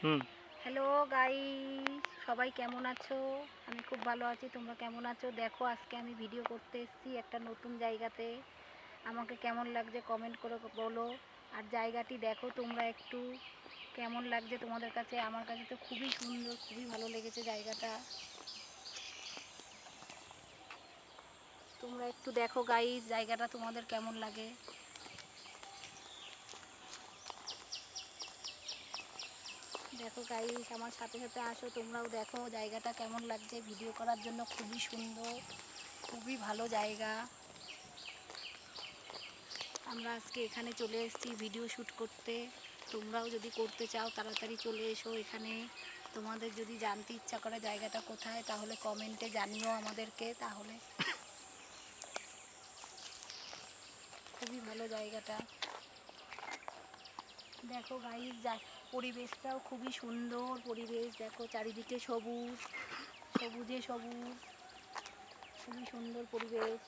Hello guy সবাই কেমন আছো? আমি খুব ভালো আছি। তোমরা কেমন আছো? দেখো, আজকে আমি ভিডিও করতে এসেছি একটা নতুন জায়গাতে। আমাকে কেমন লাগছে কমেন্ট করে বলো। আর জায়গাটি দেখো তোমরা একটু। কেমন লাগছে তোমাদের কাছে? আমার কাছে তো খুবই সুন্দর, খুবই ভালো লেগেছে জায়গাটা। তোমরা একটু দেখো গাইস জায়গাটা তোমাদের কেমন লাগে? দেখো গাইস আমার সাথে সাথে আসো, তোমরাও দেখো জায়গাটা কেমন লাগছে। ভিডিও করার জন্য খুবই সুন্দর, খুবই ভালো জায়গা। আমরা আজকে এখানে চলে এসেছি ভিডিও শ্যুট করতে। তোমরাও যদি করতে চাও, তাড়াতাড়ি চলে এসো এখানে। তোমাদের যদি জানতে ইচ্ছা করে জায়গাটা কোথায়, তাহলে কমেন্টে জানিও আমাদেরকে, তাহলে খুবই ভালো জায়গাটা। দেখো গাইজ পরিবেশটাও খুবই সুন্দর পরিবেশ, দেখো চারিদিকে সবুজ, সবুজে সবুজ, খুবই সুন্দর পরিবেশ।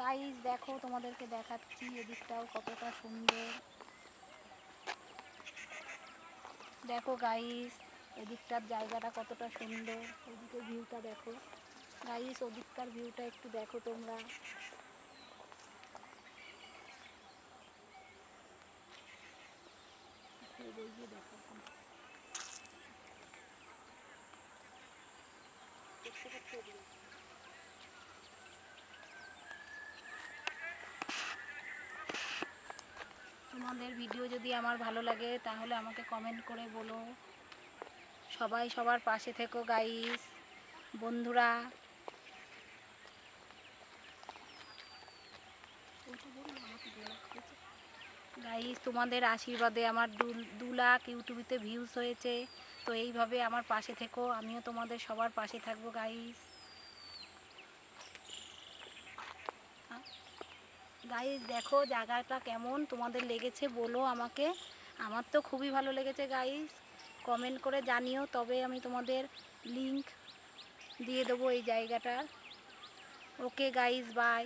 গাইজ দেখো তোমাদেরকে দেখাচ্ছি এদিকটাও কতটা সুন্দর। দেখো গাইজ এদিকটার জায়গাটা কতটা সুন্দর। ওদিকে ভিউটা দেখো। গাইস ওদিককার ভিউটা একটু দেখো তোমরা। এই যে এই যে দেখো দেখতে পাচ্ছ এদিকে? তোমাদের ভিডিও যদি আমার ভালো লাগে, তাহলে আমাকে কমেন্ট করে বলো সবাই সবার পাশে থেকো গাইস বন্ধুরা গাইস তোমাদের আশীর্বাদে আমার দু লাখ ইউটিউবেতে ভিউজ হয়েছে। তো এইভাবে আমার পাশে থেকো, আমিও তোমাদের সবার পাশে থাকব গাইস গাইস দেখো জায়গাটা কেমন, তোমাদের লেগেছে বলো আমাকে। আমার তো খুবই ভালো লেগেছে গাইস কমেন্ট করে জানিও, তবে আমি তোমাদের লিংক দিয়ে দেবো এই জায়গাটার। Okay guys bye